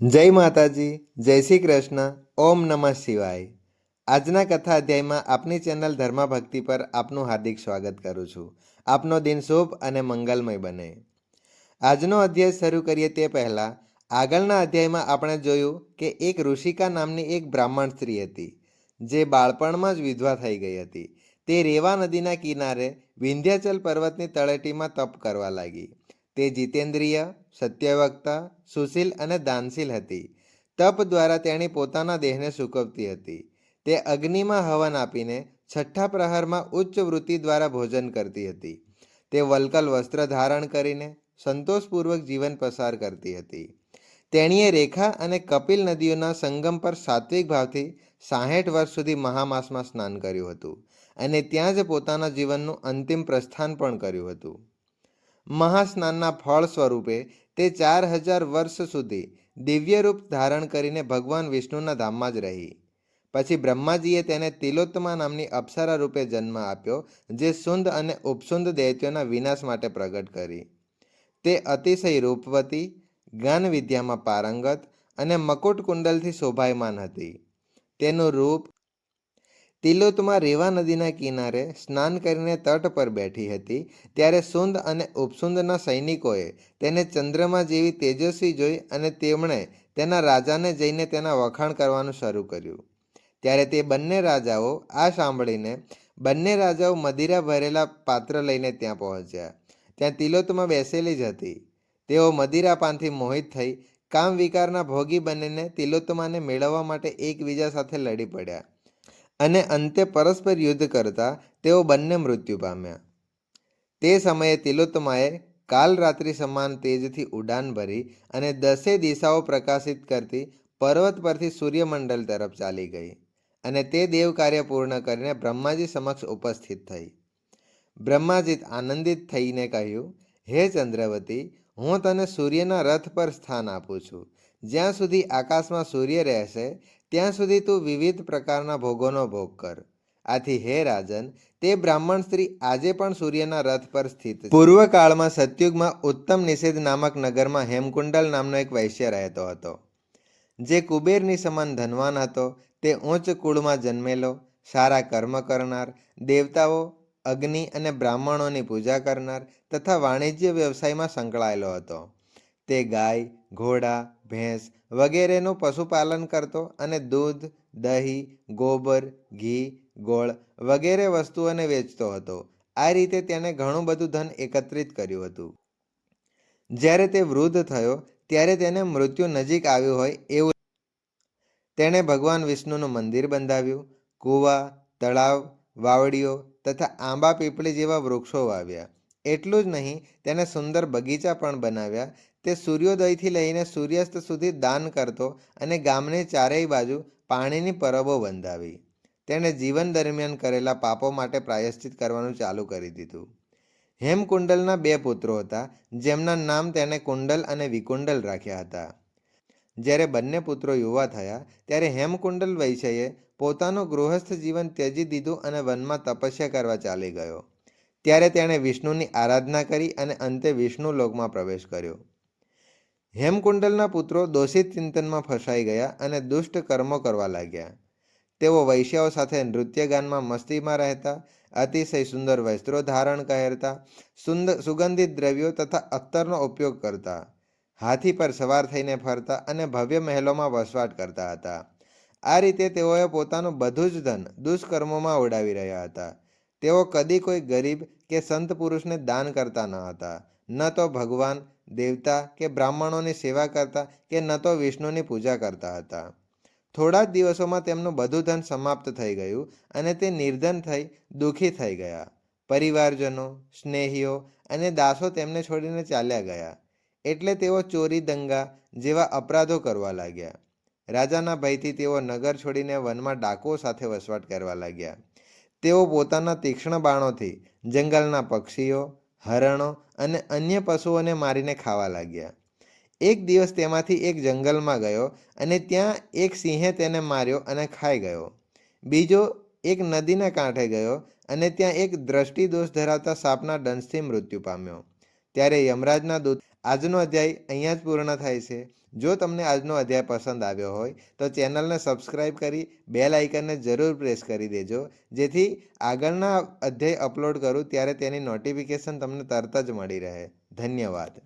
જય માતાજી, જય શ્રી કૃષ્ણ, ઓમ નમઃ શિવાય. આજના કથા અધ્યાયમાં આપની ચેનલ ધર્મા ભક્તિ પર આપનું હાર્દિક સ્વાગત કરું છું. આપનો દિન શુભ અને મંગલમય બને. આજનો અધ્યાય શરૂ કરીએ તે પહેલાં, આગળના અધ્યાયમાં આપણે જોયું કે એક ઋષિકા નામની એક બ્રાહ્મણ સ્ત્રી હતી, જે બાળપણમાં જ વિધવા થઈ ગઈ હતી. તે રેવા નદીના કિનારે વિંધ્યાચલ પર્વતની તળેટીમાં તપ કરવા લાગી. તે જીતેન્દ્રિય સત્યવક્તા, સુશીલ અને દાનશીલ હતી. તપ દ્વારા તેણી પોતાના દેહને સૂકવતી હતી. તે અગ્નિમાં હવન આપીને છઠ્ઠા પ્રહરમાં ઉચ્ચ વૃત્તિ દ્વારા ભોજન કરતી હતી. તે વલકલ વસ્ત્ર ધારણ કરીને સંતોષપૂર્વક જીવન પસાર કરતી હતી. તેણીએ રેખા અને કપિલ નદીઓના સંગમ પર સાત્વિક ભાવથી સાહીઠ વર્ષ સુધી મહામાસમાં સ્નાન કર્યું હતું અને ત્યાં જ પોતાના જીવનનું અંતિમ પ્રસ્થાન પણ કર્યું હતું. મહાસ્નાનના ફળ સ્વરૂપે તે ચાર હજાર વર્ષ સુધી દિવ્ય રૂપ ધારણ કરીને ભગવાન વિષ્ણુના ધામમાં જ રહી. પછી બ્રહ્માજીએ તેને તિલોત્તમા નામની અપ્સરા રૂપે જન્મ આપ્યો, જે સુંદ અને ઉપસુંદ દૈત્યોના વિનાશ માટે પ્રગટ કરી. તે અતિશય રૂપવતી, જ્ઞાન વિદ્યામાં પારંગત અને મકુટ કુંડલથી શોભાયમાન હતી. તેનું રૂપ તિલોત્તમા રેવા નદીના કિનારે સ્નાન કરીને તટ પર બેઠી હતી. ત્યારે સુંદ અને ઉપસુંદના સૈનિકોએ તેને ચંદ્રમા જેવી તેજસ્વી જોઈ અને તેમણે તેના રાજાને જઈને તેના વખાણ કરવાનું શરૂ કર્યું. ત્યારે તે બંને રાજાઓ આ સાંભળીને બંને રાજાઓ મદિરા ભરેલા પાત્ર લઈને ત્યાં પહોંચ્યા. ત્યાં તિલોત્તમા બેસેલી જ હતી. તેઓ મદિરાપાનથી મોહિત થઈ કામ વિકારના ભોગી બનીને તિલોત્તમાને મેળવવા માટે એકબીજા સાથે લડી પડ્યા. અને અંતે પરસ્પર યુદ્ધ કરતા તેઓ બંને મૃત્યુ પામ્યા. તે સમયે તિલોત્તમાએ કાલ રાત્રિ સમાન તેજથી ઉડાન ભરી અને દસે દિશાઓ પ્રકાશિત કરતી પર્વત પરથી સૂર્યમંડળ તરફ ચાલી ગઈ અને તે દેવ કાર્ય પૂર્ણ કરીને બ્રહ્માજી સમક્ષ ઉપસ્થિત થઈ. બ્રહ્માજી આનંદિત થઈને કહ્યું, હે ચંદ્રવતી, હું તને સૂર્યના રથ પર સ્થાન આપું છું. જ્યાં સુધી આકાશમાં સૂર્ય રહેશે ત્યાં સુધી તું વિવિધ પ્રકારના ભોગોનો ભોગ કર. આથી હે રાજન, તે બ્રાહ્મણ સ્ત્રી આજે પણ સૂર્યના રથ પર સ્થિત છે. સત્યુગમાં ઉત્તમ નિષેધ નામક નગરમાં હેમકુંડલ નામનો એક વૈશ્ય રહેતો હતો. જે કુબેરની સમાન ધનવાન હતો, તે ઉચ્ચ કુળમાં જન્મેલો, સારા કર્મ કરનાર, દેવતાઓ, અગ્નિ અને બ્રાહ્મણોની પૂજા કરનાર તથા વાણિજ્ય વ્યવસાયમાં સંકળાયેલો હતો. તે ગાય, ઘોડા, ભેંસ વગેરેનું પશુપાલન કરતો અને દૂધ, દહીં, ગોબર, ઘી, ગોળ વગેરે વસ્તુઓને વેચતો હતો. આ રીતે તેણે ઘણું બધું ધન એકત્રિત કર્યું હતું. જ્યારે તે વૃદ્ધ થયો, ત્યારે તેને મૃત્યુ નજીક આવ્યું હોય એવું તેણે ભગવાન વિષ્ણુનું મંદિર બંધાવ્યું. કૂવા, તળાવ, વાવડીઓ તથા આંબા પીપળી જેવા વૃક્ષો વાવ્યા. એટલું જ નહીં, તેને સુંદર બગીચા પણ બનાવ્યા. તે સૂર્યોદયથી લઈને સૂર્યાસ્ત સુધી દાન કરતો અને ગામની ચારેય બાજુ પાણીની પરબો બંધાવી. તેણે જીવન દરમિયાન કરેલા પાપો માટે પ્રાયશ્ચિત કરવાનું ચાલુ કરી દીધું. હેમકુંડલના બે પુત્રો હતા, જેમના નામ તેણે કુંડલ અને વિકુંડલ રાખ્યા હતા. જ્યારે બંને પુત્રો યુવા થયા, ત્યારે હેમકુંડલ વૈશ્યએ પોતાનું ગૃહસ્થ જીવન ત્યજી દીધું અને વનમાં તપસ્યા કરવા ચાલી ગયો. ત્યારે તેણે વિષ્ણુની આરાધના કરી અને અંતે વિષ્ણુ લોકમાં પ્રવેશ કર્યો. હેમકુંડલના પુત્રો દોષિત ચિંતનમાં ફસાઈ ગયા અને દુષ્ટ કર્મો કરવા લાગ્યા. તેઓ વૈશ્યાઓ સાથે નૃત્યગાનમાં મસ્તીમાં રહેતા, અતિશય સુંદર વસ્ત્રો ધારણ કહેરતા સુંદર સુગંધિત દ્રવ્યો તથા અત્તરનો ઉપયોગ કરતા, હાથી પર સવાર થઈને ફરતા અને ભવ્ય મહેલોમાં વસવાટ કરતા હતા. આ રીતે તેઓએ પોતાનું બધું જ ધન દુષ્કર્મોમાં ઉડાવી રહ્યા હતા. તેઓ કદી કોઈ ગરીબ કે સંત પુરુષને દાન કરતા ન હતા. ન તો ભગવાન દેવતા કે બ્રાહ્મણોની સેવા કરતા કે ન તો વિષ્ણુની પૂજા કરતા હતા. થોડા જ દિવસોમાં તેમનું બધું ધન સમાપ્ત થઈ ગયું અને તે નિર્ધન થઈ, દુઃખી થઈ ગયા. પરિવારજનો, સ્નેહીઓ અને દાસો તેમને છોડીને ચાલ્યા ગયા. એટલે તેઓ ચોરી, દંગા જેવા અપરાધો કરવા લાગ્યા. રાજાના ભયથી તેઓ નગર છોડીને વનમાં ડાકો સાથે વસવાટ કરવા લાગ્યા. તેઓ પોતાના તીક્ષ્ણ બાણોથી જંગલના પક્ષીઓ હરણો અને અન્ય પશુઓને મારીને ખાવા લાગ્યા. એક દિવસ તેમાંથી એક જંગલમાં ગયો અને ત્યાં એક સિંહે તેને માર્યો અને ખાઈ ગયો. બીજો એક નદીના કાંઠે ગયો અને ત્યાં એક દ્રષ્ટિ દોષ ધરાવતા સાપના દંશથી મૃત્યુ પામ્યો. ત્યારે યમરાજના દૂત આજનો અધ્યાય અહીંયા જ પૂર્ણ થાય છે. જો તમને આજનો અધ્યાય પસંદ આવ્યો હોય, તો ચેનલને સબસ્ક્રાઈબ કરી બેલ આઇકનને જરૂર પ્રેસ કરી દેજો. જેથી આગળના અધ્યાય અપલોડ કરું ત્યારે તેની નોટિફિકેશન તમને તરત જ મળી રહે. ધન્યવાદ.